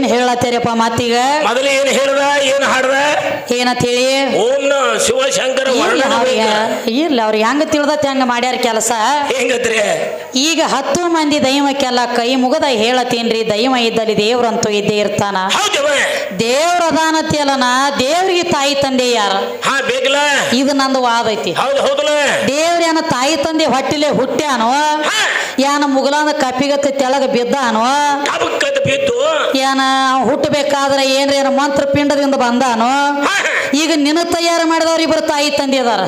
ಹೇಳ್ತೇಪ್ಪ ಮತ್ತೀಗ? ಮೊದಲು ಏನ್ ಹೇಳ್ದ ಏನ್ ಹಾಡ್ದ? ಏನಂತ ಹೇಳಿ ಓಂ ಶಿವಶಂಕರ ಇರ್ಲಿ ಅವ್ರಿಗೆ ಹೆಂಗ ತಿಳಿದತ್ತೆ ಹಂಗ ಮಾಡ್ಯಾರ ಕೆಲಸ? ಹೆಂಗತ್ರಿ? ಈಗ ಹತ್ತು ಮಂದಿ ದೈವಕ್ಕೆಲ್ಲ ಕೈ ಮುಗದ ಹೇಳತ್ತೀನ್ರಿ ದೈವ ಇದ್ದಲ್ಲಿ ದೇವ್ರಂತೂ ಇದ್ದೇ ಇರ್ತಾನ. ದೇವ್ರ ಅದಾನತಿಯಲ್ಲನ? ದೇವ್ರಿಗೆ ತಾಯಿ ತಂದೆ ಯಾರ? ಇದು ನಂದು ವಾದ ಐತಿ. ದೇವ್ರ ತಾಯಿ ತಂದೆ ಹೊಟ್ಟಿಲೆ ಹುಟ್ಟ್ಯಾನೋ? ಯಾನ ಮುಗಲಾನ ಕಪಿಗತ್ತ ತೆಳಗ ಬಿದ್ದಾನೋ? ಬಿದ್ದು? ಏನ ಹುಟ್ಟಬೇಕಾದ್ರೆ ಏನ್ರ ಏನ ಮಂತ್ರ ಪಿಂಡದಿಂದ ಬಂದಾನೋ. ಈಗ ನಿನ್ನ ತಯಾರು ಮಾಡಿದವ್ರು ಇಬ್ಬರು ತಾಯಿ ತಂದೆ ಅದಾರ.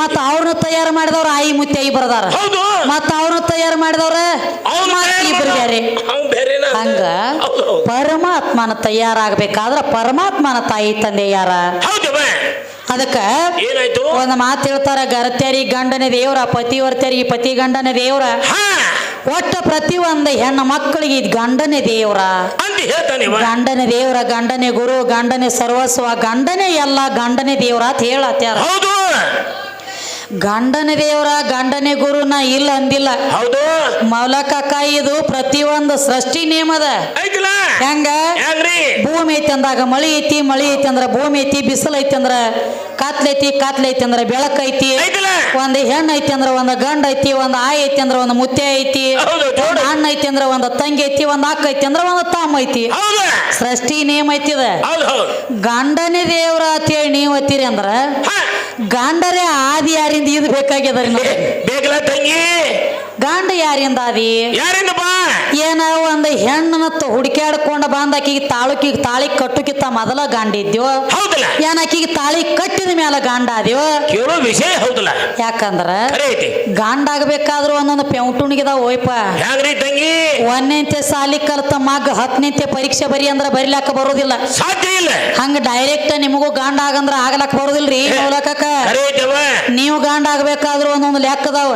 ಮತ್ತ ಅವ್ರನ್ನ ತಯಾರು ಮಾಡಿದವ್ರು ಆಯಿ ಮುತ್ತಿ ಆಯಿ ಬರದಾರ ಮತ್ತ ಅವ್ರನ್ನ ತಯಾರು ಮಾಡಿದವ್ರ ಇಬ್ರು ಬೇರೆ ಹಂಗ ಪರಮಾತ್ಮನ ತಯಾರಾಗಬೇಕಾದ್ರ ಪರಮಾತ್ಮನ ತಾಯಿ ತಂದೆ ಯಾರ? ಅದಕ್ಕ ಏನಾಯ್ತು? ಒಂದ್ ಮಾತು ಹೇಳ್ತಾರ ಗರತ್ಯಾರಿ ಗಂಡನ ದೇವ್ರ ಪತಿವರ್ತರಿಗೆ ಪತಿ ಗಂಡನ ದೇವ್ರ ಒಟ್ಟ ಪ್ರತಿ ಒಂದು ಹೆಣ್ಣು ಮಕ್ಕಳಿಗೆ ಇದ್ ಗಂಡನೆ ದೇವ್ರ. ಗಂಡನೇ ದೇವ್ರ ಗಂಡನೆ ಗುರು ಗಂಡನೆ ಸರ್ವಸ್ವ ಗಂಡನೆ ಎಲ್ಲ ಗಂಡನೆ ದೇವ್ರ ಅಂತ ಹೇಳತ್ಯಾರ. ಗಂಡನ ದೇವ್ರ ಗಂಡನೆ ಗುರು ಗುರುನ ಇಲ್ಲ ಅಂದಿಲ್ಲ. ಹೌದು. ಮೌಲಕ ಇದು ಪ್ರತಿಯೊಂದು ಸೃಷ್ಟಿ ನಿಯಮದ ಹೆಂಗ? ಭೂಮಿ ಐತಿ ಅಂದಾಗ ಮಳಿ ಐತಿ ಮಳಿ ಐತಿ ಅಂದ್ರ ಭೂಮಿ ಐತಿ ಬಿಸಿಲು ಐತಿ ಅಂದ್ರ ಕಾತ್ಲೈತಿ ಕಾತ್ಲೈತಿ ಅಂದ್ರ ಬೆಳಕೈತಿ ಒಂದ್ ಹೆಣ್ಣು ಐತಿ ಅಂದ್ರ ಒಂದ್ ಗಂಡ ಐತಿ ಒಂದ್ ಆಯ್ ಐತಿ ಅಂದ್ರ ಒಂದ್ ಮುತ್ತೆ ಐತಿ. ಒಂದ್ ಅಣ್ಣ ಐತಿ ಅಂದ್ರ ಒಂದ್ ತಂಗಿ ಐತಿ ಒಂದ್ ಅಕ್ಕ ಐತಿ ಅಂದ್ರ ಒಂದ್ ತಮ್ಮ ಐತಿ. ಸೃಷ್ಟಿ ನೇಮ ಐತಿದ. ಗಂಡನೇ ದೇವ್ರ ಅಂತೇಳಿ ನೀವ್ ಅತ್ತೀರಿ ಅಂದ್ರ ಗಂಡರೇ ಆದಿ ಯಾರಿಂದ ಇದು ಬೇಕಾಗ್ಯದ ಬೇಕಲ್ಲ ತಂಗಿ. ಗಂಡ ಯಾರಿಂದ ಆದಿ? ಯಾರಿಂದ ಬಾ. ಏನ ಒಂದ್ ಹೆಣ್ಣನ ಹುಡುಕ್ಯಾಡ್ಕೊಂಡು ಬಂದ ಆಕಿಗೆ ತಾಳುಕಿಗೆ ತಾಳಿ ಕಟ್ಟುಕಿತ್ತ ಮೊದಲ ಗಾಂಡ ಇದ್ಯೋ? ಹೌದಲ್ಲ. ಏನ್ ಆಕಿಗೆ ತಾಳಿ ಕಟ್ಟಿದ ಮೇಲೆ ಗಾಂಡ ಆದ್ಯೋ? ಕೇಳೋ ವಿಷಯ ಹೌದಲ್ಲ. ಯಾಕಂದ್ರ ಗಾಂಡ ಆಗ್ಬೇಕಾದ್ರೂ ಒಂದೊಂದು ಪೆಂಟುಣಿಗಿದ ಓಯ್ಪ ತಂಗಿ? ಸಾಲಿ ಕಲ್ತ ಮಗ್ ಹತ್ತನೇಂತೆ ಪರೀಕ್ಷೆ ಬರಿ ಅಂದ್ರ ಬರಿಲಾಕ ಬರೋದಿಲ್ಲ. ಸಾಧ್ಯ ಇಲ್ಲ. ಹಂಗ ಡೈರೆಕ್ಟ್ ನಿಮಗೂ ಗಾಂಡ ಆಗಂದ್ರ ಆಗ್ಲಕ್ ಬರುದಿಲ್ರಿ ಮೂಲಕಕ್ಕ ನೀವು ಗಂಡ ಆಗ್ಬೇಕಾದ್ರೂ ಒಂದೊಂದು ಲೆಕ್ಕದಾವ.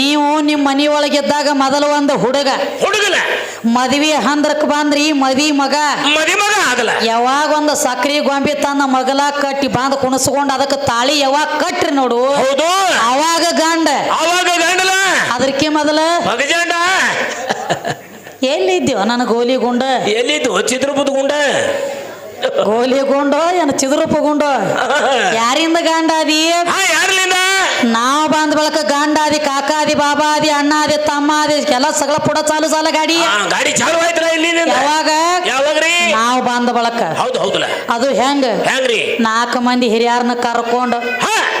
ನೀವು ನಿಮ್ ಮನಿ ಒಳಗಿದ್ದಾಗ ಮೊದಲು ಒಂದು ಹುಡುಗ. ಹುಡುಗಲ ಮದ್ವಿ ಹಂದ್ರಕ್ ಬಂದ್ರಿ ಮದಿ ಮಗ. ಮದಿ ಮಗ ಆಗಲ್ಲ. ಯಾವಾಗ ಒಂದು ಸಕ್ರಿ ಗೊಂಬಿ ತನ್ನ ಮಗಲ ಕಟ್ಟಿ ಬಾಂದ್ ಕುಣಸ್ಕೊಂಡ್ ಅದಕ್ಕೆ ತಾಳಿ ಯಾವಾಗ ಕಟ್ರಿ ನೋಡು. ಹೌದು. ಅವಾಗ ಗಂಡ. ಅವಾಗ ಗಂಡಲ? ಅದಕ್ಕೆ ಮೊದಲ? ಮಗಜಾಂಡ ಎಲ್ಲಿದ್ದೀವ ನನ್ನ ಗೋಲಿ ಗುಂಡ. ಎಲ್ಲಿದ್ದು ಚಿತ್ರಪುತ್ ಗುಂಡ? ಗೋಲಿ ಗುಂಡೋ ಏನ ಚಿದ್ರೂಪ ಗುಂಡೋ ಯಾರಿಂದ ಗಾಂಡಾದಿ? ಯಾರ್ಲಿಂದ? ನಾವ್ ಬಂದ ಬಳಕ ಗಾಂಡಾದಿ ಕಾಕಾದಿ ಬಾಬಾದಿ ಅಣ್ಣಾದಿ ತಮ್ಮಾದಿ ಎಲ್ಲ ಸಗಳ ಪುಡ ಚಾಲು ಸಾಲ ಗಾಡಿ. ಗಾಡಿ ಚಾಲು ಆಯ್ತಲ್ಲ ಇಲ್ಲಿಂದ ಯಾವಾಗ? ಯಾವಾಗ್ರಿ? ನಾವ್ ಬಂದ ಬಳಕ. ಹೌದು ಹೌದಲ್ಲ? ಅದು ಹೆಂಗ? ಹೆಂಗ್ರಿ? ನಾಲ್ಕು ಮಂದಿ ಹಿರಿಯರ್ನ ಕರ್ಕೊಂಡು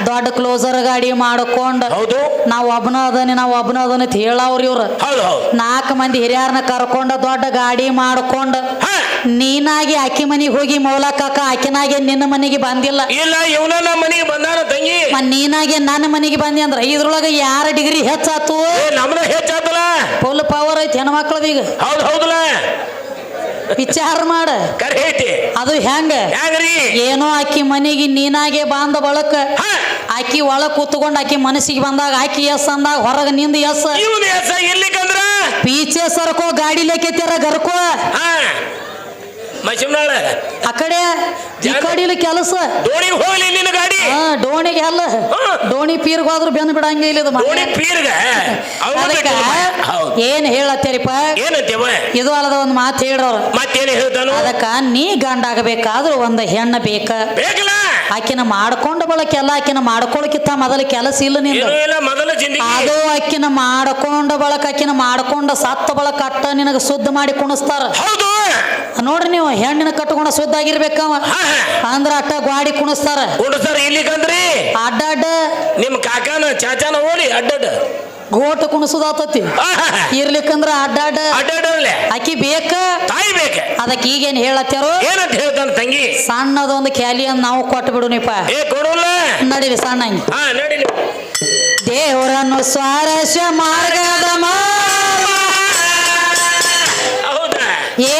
ದೊಡ್ಡ ಕ್ಲೋಸರ್ ಗಾಡಿ ಮಾಡ್ಕೊಂಡು ಹೌದು. ನಾವ್ ಒಬ್ಬನ ಅದನಿ ನಾವ್ ಒಬ್ಬನ ಅದನ್ನ ಹೇಳವ್ರಿ ಇವ್ರ. ನಾಲ್ಕು ಮಂದಿ ಹಿರಿಯರ್ನ ಕರ್ಕೊಂಡು ದೊಡ್ಡ ಗಾಡಿ ಮಾಡ್ಕೊಂಡು ನೀನಾಗಿ ಅಕ್ಕಿ ಮನಿಗೆ ಹೋಗಿ ಮೌಲಕಾಕ ಆಕಿನಾಗೆ ನಿನ್ನ ಮನೆಗೆ ಬಂದಿಲ್ಲ. ಇಲ್ಲ ಇವನ ನಮ್ಮ ಮನೆಗೆ ಬಂದಾನ ತಂಗಿ. ಮ ನೀನಾಗೆ ನನ್ನ ಮನೆಗೆ ಬಂದಿ ಅಂದ್ರ ಇದ್ರೊಳಗ ಯಾರ ಡಿಗ್ರಿ ಹೆಚ್ಚಾತು? ಹೆಚ್ಚಾತಲ್ಲ? ಫುಲ್ ಪವರ್ ಐತಿ ಹೆಣ್ಮಕ್ಳದ ಈಗ. ಹೌದು ಹೌದಲ್ಲ? ವಿಚಾರ ಮಾಡ. ಕರೆ ಐತಿ ಅದು ಹೆಂಗ? ಹೆಂಗ್ರಿ? ಏನೋ ಆಕಿ ಮನೆಗೆ ನೀನಾಗೆ ಬಾಂದ ಬಳಕ. ಆಕಿ ಒಳ ಕೂತ್ಕೊಂಡು ಆಕಿ ಮನಸ್ಸಿಗೆ ಬಂದಾಗ ಆಕಿ ಎಸ್ ಅಂದಾಗ ಹೊರಗ ನಿಂದ ಎಸ್. ಪೀಚೆ ಸರ್ಕೋ ಗಾಡಿ ಲೆಕ್ಕೆತ್ಯಾರ ಗರ್ಕೋ. ಹಾ ಮಶಿಮ್ನಾಳ ಆ ಕಡೆ ಈ ಕಡಿಲಿ ಕೆಲಸ. ದೋಣಿಗೆ ಹೋಗ್ಲಿ ನಿನ್ನ ಗಾಡಿ. ಹಾ ಡೋಣಿಗೆ ಅಲ್ಲ. ಡೋಣಿ ಪೀರ್ಗ್ ಹೋದ್ರು ಬೆಂದ್ ಬಿಡಂಗೆ ಇಲ್ಲ ಇದು. ದೋಣಿ ಪೀರ್ಗ. ಅದಕ್ಕೆ ಏನ್ ಹೇಳತ್ತೀರಿಪ್ಪ? ಏನಂತೇವ ಇದು ಅಲ್ಲದ ಒಂದು ಮಾತು ಹೇಳ್ರವ್ರ. ಮತ್ತೇನು ಹೇಳ್ತಾನು? ಅದಕ್ಕ ನೀ ಗಂಡ ಆಗಬೇಕಾದ್ರೂ ಒಂದ್ ಹೆಣ್ಣ ಬೇಕ. ಬೇಕಲ್ಲ? ಆಕಿನ ಮಾಡ್ಕೊಂಡ ಬಳಕೆಲ್ಲ ಆಕಿನ ಮಾಡ್ಕೊಳಕಿತ್ತ ಮೊದಲ ಕೆಲಸ ಇಲ್ಲ ನಿಂದು. ಅದು ಆಕಿನ ಮಾಡ್ಕೊಂಡ ಬಳಕ ಆಕಿನ ಮಾಡ್ಕೊಂಡ ಸತ್ತ ಬಳಕ ಅಟ್ಟ ನಿನಗ ಶುದ್ಧ ಮಾಡಿ ಕುಣಿಸ್ತಾರ. ಹೌದು. ನೋಡ್ರಿ ನೀವು ಹೆಣ್ಣಿನ ಕಟ್ಕೊಂಡ ಆಗಿರ್ಬೇಕವ. ಹಾ ಹಾ. ಅಂದ್ರ ಅಟ್ಟ ಗಾಡಿ ಕುಣಿಸ್ತಾರ. ಇಲ್ಲಿ ಕಂದ್ರಿ ಅಡ್ಡ ಅಡ್ಡ. ನಿಮ್ ಕಾಕಾನ ಚಾಚಾನ ಓಡಿ ಅಡ್ಡಡ್ಡ ಗೋಟ ಕುಣಿಸೋದಾತತಿ. ಇರ್ಲಿಕ್ಕಂದ್ರ ಅಡ್ಡಾಡ ಅಡ್ಡಾಡಲ್ಲೇ ಆಕಿ ಬೇಕ? ತಾಯಿ ಬೇಕ? ಅದಕ್ಕೆ ಈಗೇನ್ ಹೇಳತ್ತಾರೋ ಏನಂತ ಹೇಳ್ತಾನ ತಂಗಿ? ಸಣ್ಣದೊಂದು ಅಂತ ನಾವು ಕೊಟ್ಟು ಬಿಡುನಿಪ್ಪ ಏ ಕೊಡೋಲ್ಲ? ನಡೀರಿ ಸಣ್ಣ ಹಂಗೆ. ಹಾ. ದೇವರನ್ನು ಸ್ವಾರಸ್ಯ ಮಾರ್ಗದ ಮಾ ಹೌದಾ? ಏ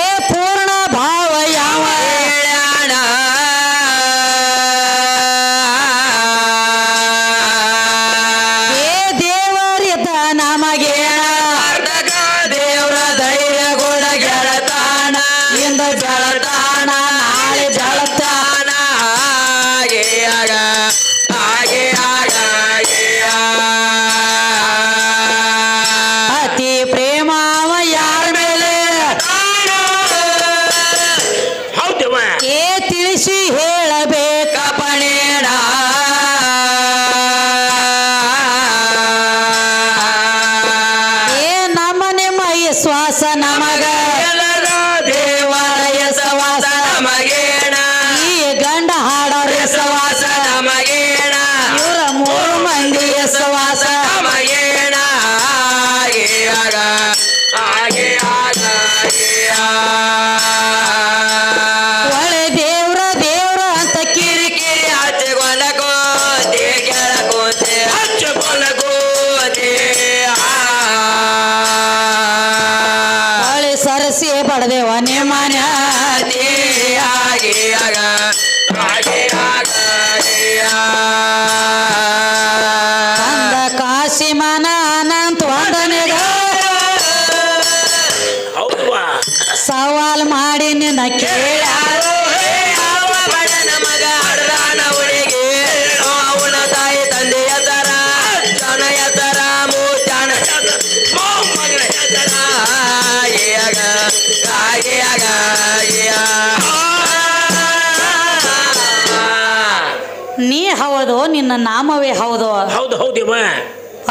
ನಿನ್ನ ನಾಮವೇ ಹೌದು. ಹೌದು ಹೌದು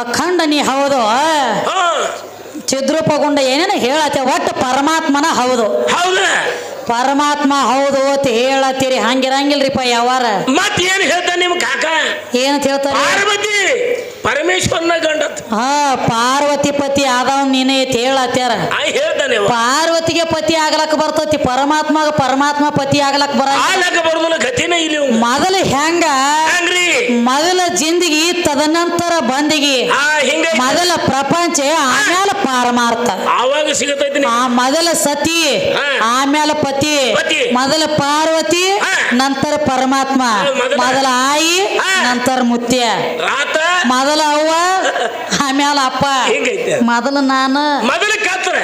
ಅಖಂಡ ನೀ ಹೌದು ಚಿದ್ರೂಪಗೊಂಡ ಏನೇನು ಹೇಳತ್ತೆ ಒಟ್ಟು ಪರಮಾತ್ಮನ ಹೌದು. ಹೌದು. ಪರಮಾತ್ಮ ಹೌದು ಅಂತ ಹೇಳತ್ತೀರಿ ಹಂಗಿರಂಗಿಲ್ರಿಪ್ಪ ಯಾವಾರ. ಮತ್ ಏನ್ ಹೇಳ್ತಾನ ನಿಮ್ ಕಾಕ? ಏನಂತ ಹೇಳ್ತಾರೆ? ಪಾರ್ವತಿ ಪರಮೇಶ್ವರನ ಗಂಡ ಹಾ ಪಾರ್ವತಿ ಪತಿ ಆದವ್ ನೀನೇ ಅಂತ ಹೇಳತ್ಯಾರ ಹೇಳ್ತಾನೆ ಪಾರ್ವತಿಗೆ ಪತಿ ಆಗ್ಲಕ್ ಬರ್ತತಿ ಪರಮಾತ್ಮಗ ಪರಮಾತ್ಮ ಪತಿ ಆಗ್ಲಕ್ ಬರ ಬರುದಿಲ್ಲ ಗತಿನೇ ಇಲ್ಲಿ. ಮೊದಲು ಹೆಂಗ ಮೊದಲ ಜಿಂದಗಿ ತದನಂತರ ಬಂದಿಗಿ. ಮೊದಲ ಪ್ರಪಂಚ ಆಮೇಲೆ ಪಾರಮಾರ್ಥ. ಅವಾಗ ಸಿಗತೈತಿ ಆ ಮೊದಲ ಸತಿ ಆಮೇಲೆ ಪತಿ. ಮೊದಲ ಪಾರ್ವತಿ ನಂತರ ಪರಮಾತ್ಮ ಮೊದಲ- ಆಯಿ ನಂತರ ಮುತ್ಯ. ಮೊದಲ ಅವ್ವ ಆಮೇಲೆ ಅಪ್ಪ. ಮೊದಲ ನಾನು. ಮೊದಲ ಕತ್ರ.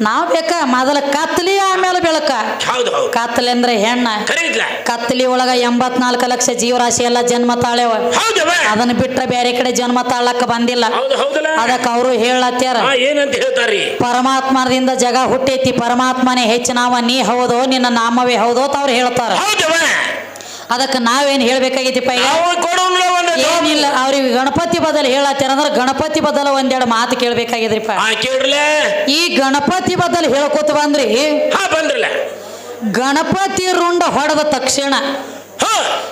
ನಾವ್ ಬೇಕ ಮೊದಲ ಕತ್ತಲಿ ಆಮೇಲೆ ಬೆಳಕ. ಹೌದು ಹೌದು. ಕತ್ತಲಿ ಅಂದ್ರೆ ಹೆಣ್ಣ. ಖರೀದ್ಲ ಕತ್ತಲಿ ಒಳಗ ಎಂಬತ್ನಾಲ್ಕು ಲಕ್ಷ ಜೀವರಾಶಿ ಎಲ್ಲ ಜನ್ಮ ತಾಳೆವ ಹೌದವ ಅದನ್ನ ಬಿಟ್ರೆ ಬೇರೆ ಕಡೆ ಜನ್ಮ ತಾಳಕ್ಕ ಬಂದಿಲ್ಲ. ಹೌದು ಹೌದಲ್ಲ. ಅದಕ್ಕ ಅವರು ಹೇಳತ್ಯಾರ. ಆ ಏನಂತ ಹೇಳ್ತಾರಿ ಪರಮಾತ್ಮದಿಂದ ಜಗ ಹುಟ್ಟೈತಿ ಪರಮಾತ್ಮನೇ ಹೆಚ್ಚಿನವ ನೀ ಹೌದೋ ನಿನ್ನ ನಾಮವೇ ಹೌದೋ ಅಂತ ಅವ್ರು ಹೇಳ್ತಾರ. ಹೌದವ ಅದಕ್ಕೆ ನಾವೇನು ಈಗ? ಒಂದು ಏನಿಲ್ಲ ಅವ್ರಿಗೆ ಗಣಪತಿ ಬದಲು ಹೇಳತ್ತೇನೆ ಅಂದ್ರೆ ಗಣಪತಿ ಬದಲು ಒಂದೆರಡು ಮಾತು ಕೇಳಬೇಕಾಗಿದ್ರಿಪ್ಪ. ಈ ಗಣಪತಿ ಬದಲು ಹೇಳ್ಕೊತ ಬಂದ್ರಿ ಗಣಪತಿ ರುಂಡ ಹೊಡೆದ ತಕ್ಷಣ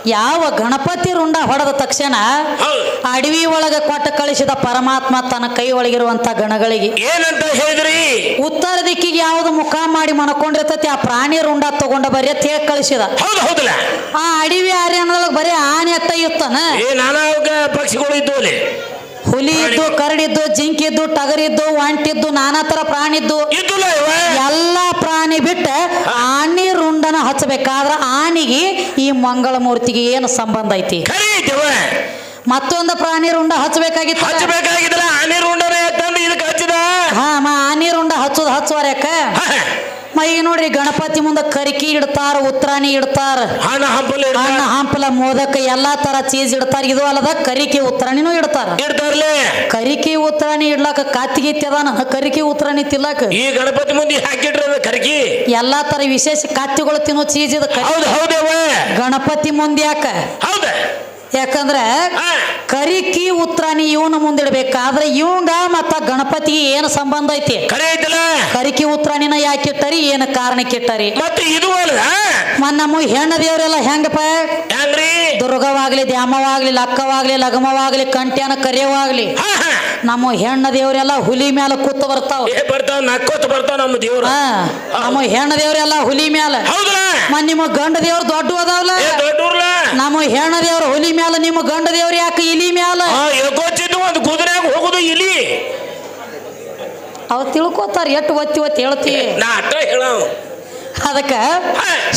ಯಾವ ಗಣಪತಿ ರುಂಡ ಹೊಡೆದ ತಕ್ಷಣ ಅಡವಿ ಒಳಗ ಕೊಟ್ಟ ಕಳಿಸಿದ ಪರಮಾತ್ಮ ತನ್ನ ಕೈ ಒಳಗಿರುವಂತ ಗಣಗಳಿಗೆ. ಏನಂತ ಹೇಳಿದ್ರಿ? ಉತ್ತರ ದಿಕ್ಕಿಗೆ ಯಾವ್ದು ಮುಖ ಮಾಡಿ ಮನಕೊಂಡಿರ್ತತಿ ಆ ಪ್ರಾಣಿ ರುಂಡ ತಗೊಂಡ ಬರೀ ತೇಗ್ ಕಳಿಸಿದ. ಆ ಅಡವಿ ಅರಣ್ಯದೊಳಗೆ ಬರೀ ಆನೆ ಅತ್ತ ಇತ್ತನ? ಪಕ್ಷಿಗಳು ಇದ್ದು ಅಲ್ಲಿ ಹುಲಿ ಇದ್ದು ಕರಡಿದ್ದು ಜಿಂಕಿದ್ದು ಟಗರಿದ್ದು ಒಂಟಿದ್ದು ನಾನಾ ತರ ಪ್ರಾಣಿ ಇದ್ದು. ಇದ್ದುಲ್ಲ ಇವ? ಎಲ್ಲಾ ಪ್ರಾಣಿ ಬಿಟ್ಟ ಹಚ್ಚಬೇಕಾದ್ರ ಆನೆಗೆ ಈ ಮಂಗಳ ಮೂರ್ತಿಗೆ ಏನು ಸಂಬಂಧ ಐತಿ? ಮತ್ತೊಂದು ಪ್ರಾಣಿ ರುಂಡ ಹಚ್ಚಬೇಕಾಗಿತ್ತು ಹಚ್ಚಬೇಕಾಗಿದ್ರೆ ಆನೆ ರುಂಡನೇ ಹಚ್ಚಿದ. ಹಾ ಮಾ ಆನಿ ರುಂಡ ಹಚ್ಚೋದು ಹಚ್ಚುವರ್ಯಾಕ ಈಗ ನೋಡ್ರಿ ಗಣಪತಿ ಮುಂದೆ ಕರಿಕಿ ಇಡ್ತಾರ ಉತ್ತರಾಣಿ ಇಡ್ತಾರ. ಹಣ ಹಂಪಲ ಹಣ್ಣು ಹಂಪಲ ಮೋದಕ ಎಲ್ಲಾ ತರ ಚೀಸ್ ಇಡ್ತಾರ. ಇದು ಅಲ್ಲದ ಕರಿಕಿ ಉತ್ತರಾಣಿನೂ ಇಡ್ತಾರ. ಕರಿಕಿ ಉತ್ತರಾಣಿ ಇಡ್ಲಾಕ ಕಾತಿಗೆ ಅದಾನ. ಕರಿಕಿ ಉತ್ತರಾಣಿ ತಿಲ್ಲಕ ಈ ಗಣಪತಿ ಮುಂದೆ ಹಾಕಿಟ್ರ ಕರಿಕಿ. ಎಲ್ಲಾ ತರ ವಿಶೇಷ ಕಾತಿಗಳು ತಿನ್ನೋ ಚೀಸ್ ಇದು ಹೌದು ಹೌದವ ಗಣಪತಿ ಮುಂದೆ ಯಾಕ ಹೌದ. ಯಾಕಂದ್ರ ಕರಿಕಿ ಉತ್ರಾಣಿ ಇವನ ಮುಂದಿಡ್ಬೇಕಾದ್ರೆ ಇವಂಗ ಮತ್ತ ಗಣಪತಿ ಏನು ಸಂಬಂಧ ಐತಿ? ಕರಿಕಿ ಉತ್ರಾಣಿನ ಯಾಕೆ ಇಟ್ಟರಿ? ಏನ ಕಾರಣಕ್ಕೆ ಇಟ್ಟರಿ? ನಮ್ಮ ಹೆಣ್ಣ ದೇವರೆಲ್ಲ ಹೆಂಗಪ್ಪ? ದುರ್ಗವಾಗ್ಲಿ ದ್ಯಾಮವಾಗ್ಲಿ ಲಕ್ಕವಾಗ್ಲಿ ಲಗಮವಾಗ್ಲಿ ಕಂಟ್ಯಾನ ಕರಿಯವಾಗ್ಲಿ ನಮ್ಮ ಹೆಣ್ಣ ದೇವರೆಲ್ಲ ಹುಲಿ ಮ್ಯಾಲ ಕೂತು ಬರ್ತಾವ. ನಮ್ಮ ಹೆಣ್ಣ ದೇವ್ರೆಲ್ಲ ಹುಲಿ ಮ್ಯಾಲ. ನಿಮ್ಮ ಗಂಡ ದೇವ್ರ ದೊಡ್ಡ ಅದಾವಲ್ಲ ನಮ್ಮ ಹೆಣ್ಣ ದೇವ್ರ ಹುಲಿ ಮ್ಯಾಲ ನಿಮ್ಮ ಗಂಡ ದೇವ್ರ ಯಾಕೆ ಇಲಿ ಮ್ಯಾಲ? ಹಾ ಒಂದು ಕುದುರೆಯಾಗ ಹೋಗುದು ಇಲಿ. ಅವ್ ತಿಳ್ಕೊತಾರ ಎಷ್ಟು ಒತ್ತಿ ಒತ್ತಿ ಹೇಳ್ತಿ. ನಾ ಅಟ್ಟ ಹೇಳ ಅದಕ್ಕ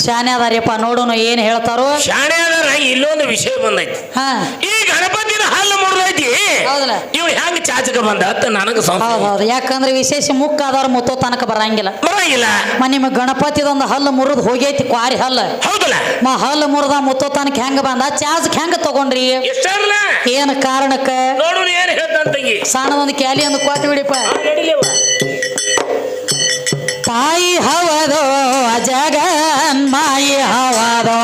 ಶಾನೆ ಅದಾರ್ಯಪ್ಪ ನೋಡೋಣ ಏನ್ ಹೇಳ್ತಾರೋ. ಶಾಣೆ ಅದಾರ ಇಲ್ಲೊಂದು ವಿಷಯ ಬಂದೈತಿ. ಹಾ. ಈ ಗಣಪತಿನ ಹಲ್ಲು ಮುರಿದೈತಿ. ಹೌದಲ್ಲ ಇವ್ ಹೆಂಗ್ ಚಾಚಕ ಬಂದ ಅಂತ ನನಗ ಹೌದ್ ಹೌದು. ಯಾಕಂದ್ರೆ ವಿಶೇಷ ಮುಕ್ಕ ಆದವ್ರ ಮುತ್ತೋ ತನಕ ಬರಂಗಿಲ್ಲ. ಬರಂಗಿಲ್ಲ. ಮ ನಿಮ್ಮ ಗಣಪತಿದೊಂದು ಹಲ್ಲು ಮುರಿದು ಹೋಗೈತಿ ಕ್ವಾರಿ ಹಲ್ಲು. ಹೌದಲ್ಲ? ಮ ಹಲ್ಲು ಮುರಿದ ಮುತ್ತೋ ತನಕ ಹೆಂಗ ಬಂದ? ಚಾರ್ಜ್ ಹೆಂಗ ತಗೊಂಡ್ರಿ? ಎಷ್ಟಲ್ಲ ಏನ್ ಕಾರಣಕ್ಕ? ನೋಡು ಏನ್ ಹೇಳ್ತಂತಂಗಿ ಸಣ್ಣದೊಂದು ಕ್ಯಾಲಿ ಒಂದು ಕೊಟ್ಟು ಬಿಡಿಪ್ಪ. ತಾಯಿ ಹವದೋ ಅಜಗನ್ ಮಾಯಿ ಹವದೋ.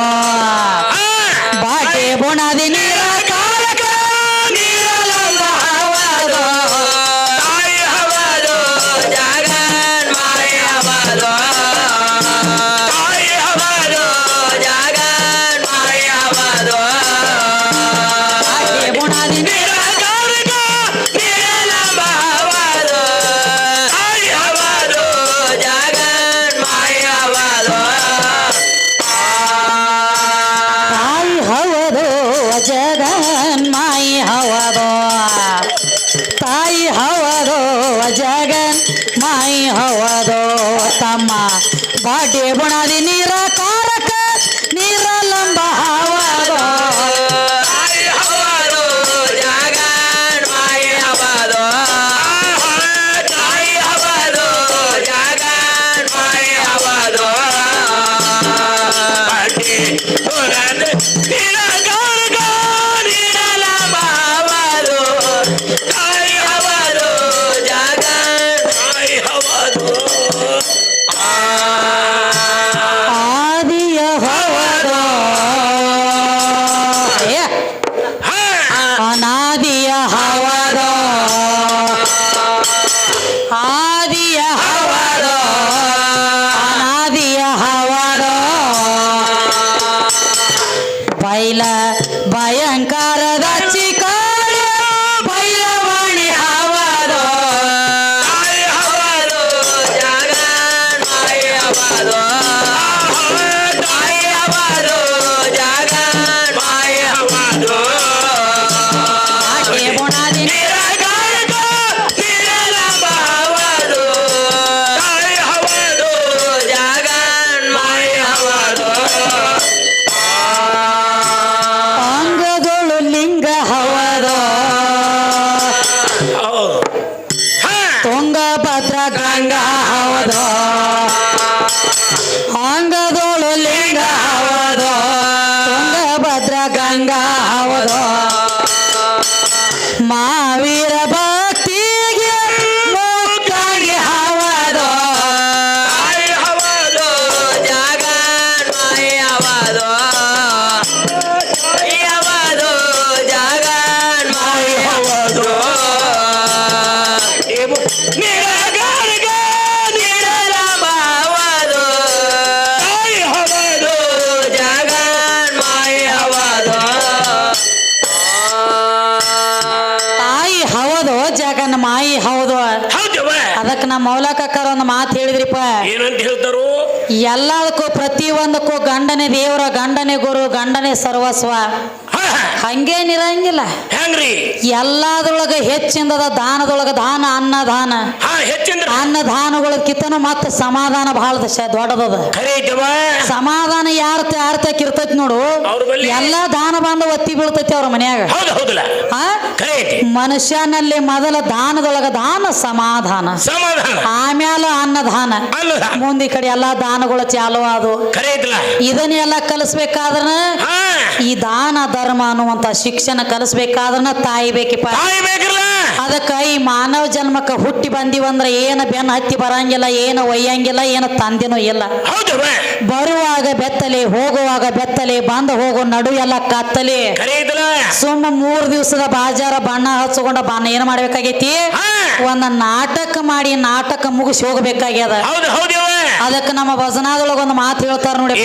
மாவீரபா ಗುರು ಗಂಡನೇ ಸರ್ವಸ್ವ ಹಾ, ಹಾ. ಹಂಗೇನಿರಂಗಿಲ್ಲ. ಹೆಂಗ್ರಿ? ಎಲ್ಲಾದ್ರೊಳಗ ಹೆಚ್ಚಿಂದದ ದಾನದೊಳಗ ದಾನ ಅನ್ನದಾನ ಹಾ ಹೆಚ್ಚಂದ್ರ? ಅನ್ನದಾನಗಳಕ್ಕಿಂತನೂ ಮತ್ತೆ ಸಮಾಧಾನ ಬಹಳ ದೊಡ್ಡದದ. ಸಮಾಧಾನ ಯಾರ ಯಾರ ಇರ್ತೈತಿ ನೋಡು. ಎಲ್ಲ ದಾನ ಬಂದ ಒತ್ತಿ ಬೀಳ್ತೈತಿ ಅವ್ರ ಮನ್ಯಾಗ. ಮನುಷ್ಯನಲ್ಲಿ ಮೊದಲ ದಾನದೊಳಗ ದಾನ ಸಮಾಧಾನ. ಸಮಾಧಾನ. ಆಮ್ಯಾಲ ಅನ್ನದಾನ ಮುಂದೆ ಈ ಕಡೆ ಎಲ್ಲಾ ದಾನಗಳು ಚಾಲು ಅದು ಇದನ್ನೆಲ್ಲ ಕಲಿಸ್ಬೇಕಾದ್ರ ಈ ದಾನ ಧರ್ಮ ಅನ್ನುವಂತ ಶಿಕ್ಷಣ ಕಲಿಸ್ಬೇಕಾದ್ರನ ತಾಯಿ ಬೇಕಿಪ್ಪ. ತಾಯಿ ಬೇಕಲ್ಲ ಅದಕ್ಕ ಈ ಮಾನವ ಜನ್ಮಕ್ಕ ಹುಟ್ಟಿ ಬಂದಿವಂದ್ರ ಏನ ಬೆನ್ನ ಹತ್ತಿ ಬರಂಗಿಲ್ಲ ಏನು ಒಯ್ಯಂಗಿಲ್ಲ ಏನು ತಂದೆನೂ ಇಲ್ಲ. ಬರುವಾಗ ಬೆತ್ತಲೆ ಹೋಗುವಾಗ ಬೆತ್ತಲೆ ಬಂದ ಹೋಗೋ ನಡು ಎಲ್ಲ ಕತ್ತಲೆ. ಸುಮ್ಮ ಮೂರ್ ದಿವಸದ ಬಾಜಾರ ಬಣ್ಣ ಹಚ್ಕೊಂಡ ಬಣ್ಣ ಏನ್ ಮಾಡ್ಬೇಕಾಗೈತಿ? ಒಂದ ನಾಟಕ ಮಾಡಿ ನಾಟಕ ಮುಗಿಸಿ ಹೋಗ್ಬೇಕಾಗ್ಯದ. ಅದಕ್ಕೆ ನಮ್ಮ ಭಜನಾದೊಳಗ ಒಂದು ಮಾತು ಹೇಳ್ತಾರ ನೋಡಿ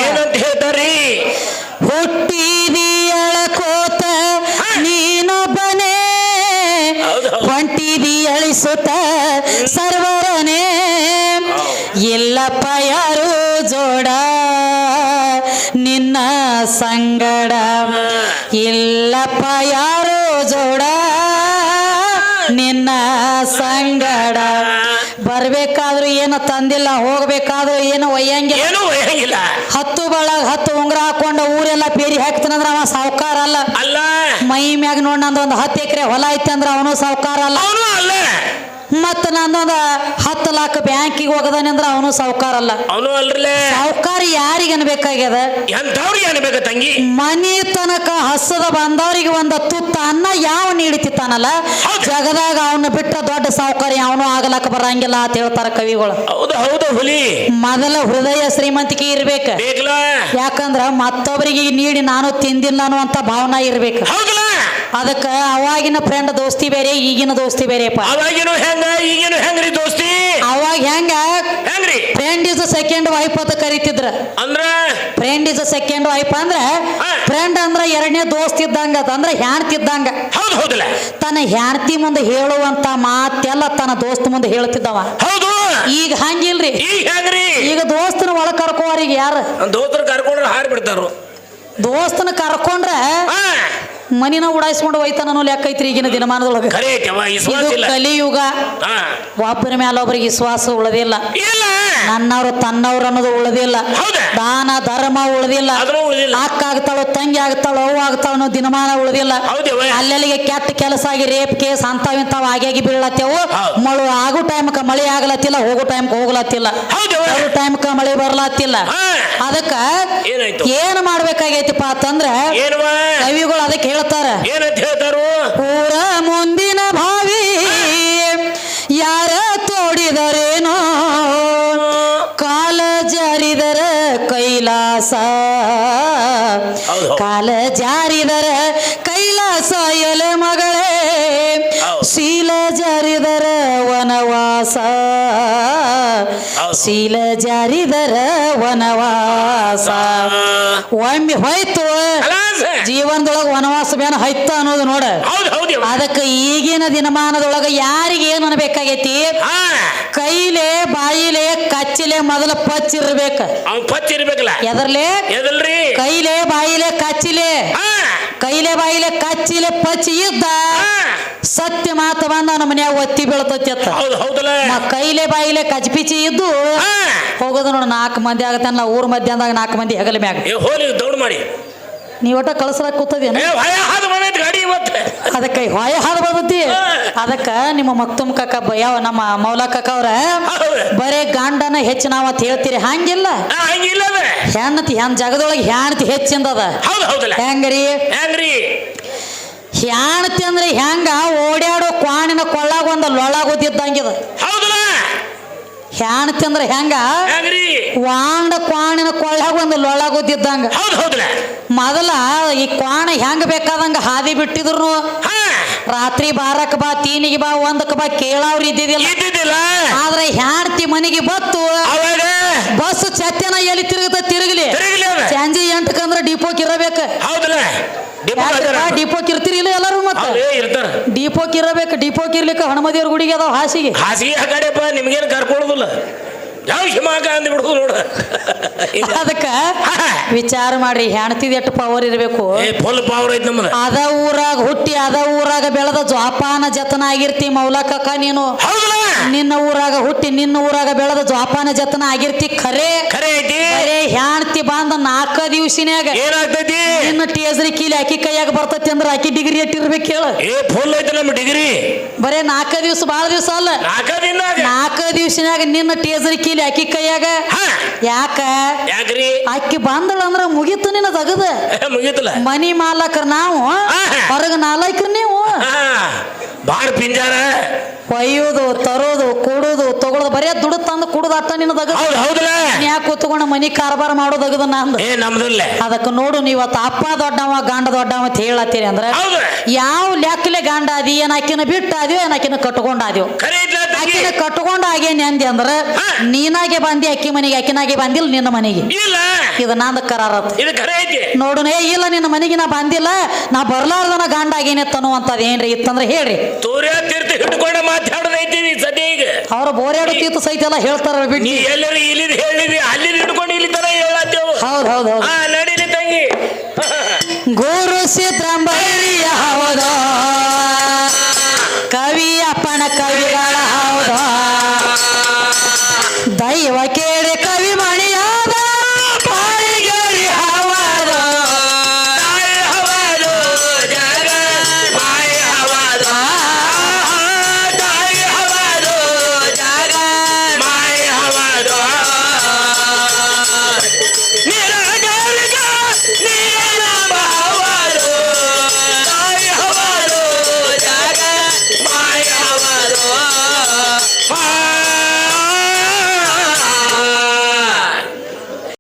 ಏನಂತ ಕೋತ ಅಳಕೋತ ನೀನೊಬ್ಬನೇ. ಹೊಂಟಿದಿ ಅಳಿಸುತ್ತ ಸರ್ವರನೇ ಇಲ್ಲಪ್ಪ ಯಾರು ಜೋಡ ನಿನ್ನ ಸಂಗಡ. ಇಲ್ಲಪ್ಪ ಯಾರು ಜೋಡ ನಿನ್ನ ಸಂಗಡ. ಬರ್ಬೇಕಾದ್ರೂ ಏನು ತಂದಿಲ್ಲ ಹೋಗ್ಬೇಕಾದ್ರೂ ಏನು ಒಯ್ಯಂಗಿಲ್ಲ. ಏನು ಒಯ್ಯಂಗಿಲ್ಲ. ಹತ್ತು ಬಳಗ ಹತ್ತು ಉಂಗ್ರ ಹಾಕೊಂಡ ಊರೆಲ್ಲ ಬೇರಿ ಹಾಕ್ತಾನಂದ್ರ ಅವ ಸಾವುಕಾರ ಅಲ್ಲ. ಅಲ್ಲ. ಮೈ ಮ್ಯಾಗ ನೋಡ್ ನಂದು ಒಂದು ಹತ್ತು ಎಕರೆ ಹೊಲ ಐತೆ ಅಂದ್ರ ಅವನು ಸಾವುಕಾರ ಅಲ್ಲ. ಅವನು ಅಲ್ಲ. ಮತ್ತ ನಂದೊಂದು ಹತ್ತು ಲಕ್ಷ ಬ್ಯಾಂಕಿಗೆ ಹೋಗದಾನೆ ಅಂದ್ರ ಅವನು ಸಾವುಕಾರ ಅಲ್ಲ. ಅವನು ಅಲ್ರಲ್ಲೇ ಸಾವುಕಾರ ಯಾರಿಗೆ ಅನ್ಬೇಕಾಗ್ಯದ? ಎಂಥವ್ರಿಗೆ ಅನ್ಬೇಕ ತಂಗಿ? ಮನಿ ತನಕ ಹಸದ ಬಂದವರಿಗೆ ಒಂದು ತುತ್ತ ಅನ್ನ ಯಾವ ನೀಡಿತಿತ್ತಾನಲ್ಲ ಜಗದಾಗ ಅವನ ಬಿಟ್ಟ ದೊಡ್ಡ ಸಾವುಕಾರ ಯಾವನು ಆಗಲಕ್ಕ ಬರಂಗಿಲ್ಲ ಅಂತ ಹೇಳ್ತಾರ ಕವಿಗಳು. ಹೌದು ಹೌದು ಹುಲಿ. ಮೊದಲ ಹೃದಯ ಶ್ರೀಮಂತಿಕೆ ಇರ್ಬೇಕ. ಯಾಕಂದ್ರ ಮತ್ತೊಬ್ಬರಿಗೆ ನೀಡಿ ನಾನು ತಿಂದಿಲ್ಲ ಅನ್ನುವಂತ ಭಾವನೆ ಇರ್ಬೇಕು. ಅದಕ್ಕೆ ಅದಕ್ಕ ಅವಾಗಿನ ಫ್ರೆಂಡ್ ದೋಸ್ತಿ ಬೇರೆ ಈಗಿನ ದೋಸ್ತಿ ಬೇರೆಪ್ಪ. ಅವಾಗಿನ ಹೆಂಗ? ಈಗಿನೂ ಹೆಂಗ್ರಿ ದೋಸ್ತಿ? ಅವಾಗ ಹೆಂಗ? ಹೆಂಗ್ರಿ? ಫ್ರೆಂಡ್ ಇಸ್ ಸೆಕೆಂಡ್ ವೈಫ್ ಅಂತ ಕರಿತಿದ್ರ. ಅಂದ್ರ? ಫ್ರೆಂಡ್ ಇಸ್ ಸೆಕೆಂಡ್ ವೈಫ್ ಅಂದ್ರ ಫ್ರೆಂಡ್ ಅಂದ್ರ ಎರಡನೇ ದೋಸ್ತ್ ಇದ್ದಂಗ ಅದ. ಅಂದ್ರ ಹ್ಯಾಣ್ತಿದ್ದಂಗ ಹೌದು ಹೌದಲ್ಲ ತನ್ನ ಹ್ಯಾಣ್ತಿ ಮುಂದೆ ಹೇಳುವಂತ ಮಾತೆಲ್ಲ ತನ್ನ ದೋಸ್ತ್ ಮುಂದೆ ಹೇಳ್ತಿದ್ದವ. ಹೌದು. ಈಗ ಹಂಗಿಲ್ರಿ. ಈಗ ಹೆಂಗ್ರಿ? ಈಗ ದೋಸ್ತನ ಒಳ ಕರ್ಕೋರಿಗೆ ಯಾರು? ದೋತ್ರ ಕರ್ಕೊಂಡ್ರೆ ಹಾರಿ ಬಿಡ್ತಾರು ದೋಸ್ತನ ಕರ್ಕೊಂಡ್ರೆ ಮನಿನ ಉಡಾಯಿಸ್ಕೊಂಡು ಹೋಯ್ತಾನ ಲೆಕ್ಕ ಐತ್ರಿ ಈಗಿನ ದಿನಮಾನದೊಳಗೆ. ಇದು ಕಲಿಯುಗ. ಒಬ್ಬರ ಮೇಲೆ ಒಬ್ಬರಿಗೆ ವಿಶ್ವಾಸ ಉಳದಿಲ್ಲ ನನ್ನವರು ತನ್ನವ್ರ ಅನ್ನೋದು ಉಳದಿಲ್ಲ? ದಾನ ಧರ್ಮ ಉಳದಿಲ್ಲ ಅಕ್ಕ ಆಗ್ತಾಳೋ ತಂಗಿ ಆಗ್ತಾಳೋ ಅವು ಆಗ್ತಾಳ ಅನ್ನೋ ದಿನಮಾನ ಉಳದಿಲ್ಲ ಅಲ್ಲೆಲ್ಲಿಗೆ ಕೆಟ್ಟ ಕೆಲಸ ಆಗಿ ರೇಪ್ ಕೇಸ್ ಅಂತಾವ್ ಇಂತಾವ್ ಆಗಿ ಬೀಳತ್ತೇವು. ಮಳು ಆಗೋ ಟೈಮ್ಕ ಮಳೆ ಆಗ್ಲತ್ತಿಲ್ಲ ಹೋಗೋ ಟೈಮ್ಕ ಹೋಗ್ಲತ್ತಿಲ್ಲ. ಟೈಮ್ಕ ಮಳೆ ಬರ್ಲತ್ತಿಲ್ಲ. ಅದಕ್ಕ ಏನ್ ಮಾಡ್ಬೇಕಾಗೈತಿಪ್ಪ ಅಂತಂದ್ರ ಕವಿಗಳು ಅದಕ್ಕೆ ಹೇಳ್ತಾರ ಏನಂತ ಹೇಳ್ತಾರು ಊರ ಮುಂದಿನ ಭಾವಿ ಯಾರ ತೋಡಿದರೇನೋ ಕಾಲ ಜಾರಿದರ ಕೈಲಾಸ. ಕಾಲ ಜಾರಿದರ ಕೈಲಾಸ ಎಲೆ ಮಗಳೇ. ಶೀಲ ಜಾರಿದರ ವನವಾಸ. ಶೀಲ ಜಾರಿದರ ವನವಾಸ. ಒಮ್ಮೆ ಹೋಯ್ತು. ಜೀವನದೊಳಗ ವನವಾಸ ಬೇನ ಹೈತ ಅನ್ನೋದು ನೋಡ. ಅದಕ್ಕೆ ಈಗಿನ ದಿನಮಾನದೊಳಗ ಯಾರಿಗೆ ಏನು ಅನ್ಬೇಕಾಗೈತಿ? ಕೈಲೆ ಬಾಯಿಲೆ ಕಚ್ಚಿಲೆ ಮೊದಲ ಪಚ್ಚಿರ್ಬೇಕ. ಪಚ್ಚಿರ್ಬೇಕಲ್ಲ. ಎದರ್ಲೆ? ಎದಲ್ರಿ? ಕೈಲೆ ಬಾಯಿಲೆ ಕಚ್ಚಿಲೆ. ಹಾ. ಕೈಲೆ ಬಾಯಿಲೆ ಕಚ್ಚಿಲೆ ಪಚ್ಚಿ ಇದ್ದ ಸತ್ಯ ಮಾತು ಬಂದ ನಮ್ಮ ಮನ್ಯಾಗ ಒತ್ತಿ ಬೀಳ್ತೈತಿ ಅತ್ತ ಕೈಲೆ ಬಾಯಿಲೆ ಕಚ್ಪಿಚಿ ಇದ್ದು ಹೋಗೋದು ನೋಡ ನಾಲ್ಕು ಮಂದಿ ಆಗತ್ತಲ್ಲ ಊರ್ ಮಧ್ಯಾಹ್ನದಾಗ ನಾಲ್ಕು ಮಂದಿ ಹೆಗಲ ಮ್ಯಾಗ. ಏ ಹೋಲಿ ದೌಡ್ ಮಾಡಿ. ನೀ ಒಟ್ಟ ಕಳ್ಸಲಕ್ ಕೂತದೇನ? ಇವತ್ತು. ಅದಕ್ಕೆ ಹೊಯ ಹಾದು ಅದಕ್ಕ ನಿಮ್ಮ ಮಕ್ತುಮ್ ಕಾಕ ಬ- ಯಾವ ನಮ್ಮ ಮೌಲಾ ಕಾಕ ಅವ್ರ? ಬರೇ ಗಂಡನ ಹೆಚ್ಚು ನಾವ್ ಅಂತ ಹೇಳ್ತೀರಿ ಹಂಗಿಲ್ಲ. ಅದ ಹೆಣ್ಣತಿ ಹೆಣ್ ಜಗದೊಳಗೆ ಹೆಣ್ತಿ ಹೆಚ್ಚಿಂದದ ಹೌದು ಹೌದಲ್ಲ. ಹೆಂಗ್ರಿ? ಹೆಂಗ್ರಿ? ಹೆಣ್ತಿ ಅಂದ್ರೆ ಹೆಂಗ ಓಡ್ಯಾಡೋ ಕ್ವಾಣಿನ ಕೊಳ್ಳಾಗ ಒಂದು ಲೊಳಾಗ ಓದಿದ್ದಂಗಿದ ಹೆಣ್ತಿ ಅಂದ್ರೆ ಹೆಂಗ? ಹೆಂಗ್ರಿ? ವಾಂಡ ಕ್ವಾಣಿನ ಕೊಳ್ಳಾಗ ಒಂದು ಲೊಳಾಗ ಓದಿದ್ದಂಗ ಹೌದು ಮೊದಲ ಈ ಕ್ವಾಣ ಹೆಂಗ ಬೇಕಾದಂಗ ಹಾದಿ ಬಿಟ್ಟಿದ್ರು ರಾತ್ರಿ ಬಾರಕ್ ಬಾ ತೀನಿಗೆ ಬಾ ಒಂದಕ್ಕೆ ಬಾ ಕೇಳಾವ್ರ ಇದ್ದಿದ್ದಿಲ್ಲ. ಇದ್ದಿದ್ದಿಲ್ಲ. ಆದ್ರೆ ಹ್ಯಾಣತಿ ಮನೆಗೆ ಬತ್ತು. ಅವಾಗ? ಬಸ್ ಚತ್ಯನ ಎಲ್ಲಿ ತಿರುಗತ ತಿರುಗಲಿ. ಸಂಜೆ ಎಂಟಕ್ಕಂದ್ರ ಡಿಪೋಕ್ ಇರಬೇಕು. ಹೌದಲ್ಲ. ಡಿಪೋಕ್ ಇರ್ತೀರಿ ಇಲ್ಲ ಎಲ್ಲರೂ ಮತ್ತೆ? ಇರ್ತಾರ. ಡಿಪೋಕ್ ಇರಬೇಕು ಡಿಪೋಕ್ ಇರ್ಲಿಕ್ಕೆ ಹಣಮದಿಯವ್ರ ಗುಡಿಗೆ ಅದಾವ ಹಾಸಿಗೆ. ಹಾಸಿಗೆ ಆ ಕಡೆಪ್ಪ ನಿಮ್ಗೇನು ಕರ್ಕೊಳ್ಳೋದಿಲ್ಲ ಯಾವ ನೋಡು. ಅದಕ್ಕ ವಿಚಾರ ಮಾಡ್ರಿ ಹೆಣ್ತಿದ್ ಎಷ್ಟು ಪವರ್ ಇರಬೇಕು. ಫುಲ್ ಪವರ್ ಐತಿ ನಮ್ದು. ಅದ ಊರಾಗ ಹುಟ್ಟಿ ಅದ ಊರಾಗ ಬೆಳೆದ ಜೋಪಾನ ಜತನ ಆಗಿರ್ತಿ ಮೌಲಕಕ್ಕ ನೀನು. ನಿನ್ನ ಊರಾಗ ಹುಟ್ಟಿ ನಿನ್ನ ಊರಾಗ ಬೆಳೆದ ಜೋಪಾನ ಜತನ ಆಗಿರ್ತಿ ಖರೆ. ಖರೆ ಐತಿ. ಹೆಣ್ತಿ ಬಂದ ನಾಲ್ಕ ದಿವಸಿನ್ಯಾಗ. ಏನಾಗ್ತೈತಿ ನಿನ್ನ ಟೇಸರಿ ಕೀಲಿ ಅಕ್ಕಿ ಕೈಯಾಗ ಬರ್ತೈತಿ ಅಂದ್ರ ಆಕಿ ಡಿಗ್ರಿ ಎಟ್ಟಿರ್ಬೇಕು ಹೇಳ ಏ ಫುಲ್ ಐತಿ ನಮ್ಮ ಡಿಗ್ರಿ ಬರೇ ನಾಲ್ಕ ದಿವಸ ಬಹಳ ದಿವಸ ಅಲ್ಲ. ನಾಲ್ಕ ದಿವ್ಸಿನ್ಯಾಗ ನಿನ್ನ ಟೇಸರಿ ಕೀಲಿ ಆಕಿ ಕೈಯಾಗ? ಹಾ. ಯಾಕ? ಯಾಕ್ರಿ? ಅಕ್ಕಿ ಬಂದಳ ಅಂದ್ರ ಮುಗೀತು ನಿನ್ನ ತಗದ ಮುಗೀತಲ್ಲ. ಮನಿ ಮಾಲಕರ್ ನಾವು. ಹೊರಗ ನಾಲ್ಕರ್ ನೀವು. ಬಾಳ ಪಿಂಜಾರ. ಒಯ್ಯೋದು ತರೋದು ಕೊಡೋದು ತಗೊಳೋದು ಬರೇ ದುಡ್ಡು ತಂದು ಕುಡುದು ಅಟ್ಟ ನಿನ್ನ ಹೌದು ಹೌದಲ್ಲ ಯಾಕೆ ಕೂತ್ಕೊಂಡು ಮನಿ ಕಾರ್ಬಾರ ಮಾಡೋದಗದ ನಂದು? ಏ ನಮ್ದಲ್ಲೇ. ಅದಕ್ಕೆ ನೋಡು ನೀವತ್ತು ಅಪ್ಪ ದೊಡ್ಡವ ಗಂಡ ದೊಡ್ಡವ ಅಂತ ಹೇಳತ್ತೀರಿ ಅಂದ್ರೆ ಹೌದು. ಯಾವ ಲೆಕ್ಕಲೆ ಗಂಡ ಅದಿ ಏನಾಕಿನ ಬಿಟ್ಟು ಅದ್ಯೋ ಏನ್ ಆಕಿನ ಕಟ್ಕೊಂಡಾಗೆ ಅದ್ಯೋ? ಖರೆ ತಂಗಿ? ಆಕಿನ ಕಟ್ಕೊಂಡ್ ಆಗೇನಿ ಅಂದಿ ಅಂದ್ರ ನೀನಾಗೆ ಬಂದಿ ಅಕ್ಕಿ ಮನೆಗೆ ಅಕ್ಕಿನಾಗೆ ಬಂದಿಲ್ಲ ನಿನ್ನ ಮನೆಗೆ? ಇಲ್ಲ. ಇದು ನಂದ ಕರಾರತ್ ಇದು ಖರೆ ಐತಿ. ನೋಡು ಏ ಇಲ್ಲ ನಿನ್ನ ಮನೆಗೆ ನಾ ಬಂದಿಲ್ಲ ನಾ ಬರ್ಲಾರ್ದನ ಗಂಡ ಆಗೇನಿ ತನ್ನುವಂಥದ್ದು ಏನ್ರಿ ಇತ್ತಂದ್ರೆ ಹೇಳ್ರಿ. ಹಿಡ್ಕೊಂಡ ಮಾತಾಡೋದೈತಿ ನೀ ಸದ್ಯ ಈಗ. ಅವ್ರ ಬೋರ್ಯಾಡು ತೀತು ಸಹಿತ ಎಲ್ಲ ಹೇಳ್ತಾರ ನೀ ಎಲ್ಲಿ ಎಲ್ಲರೂ ಹೇಳಿರಿ ಹೇಳಿದ್ರಿ ಅಲ್ಲಿ ಹಿಡ್ಕೊಂಡು ಇಲ್ಲಿ ತರ ಹೇಳತ್ತೇವು. ಹೌದ್ ಹೌದ್ ಹೌದ್. ಹಾ ನಡೀಲಿ ತಂಗಿ.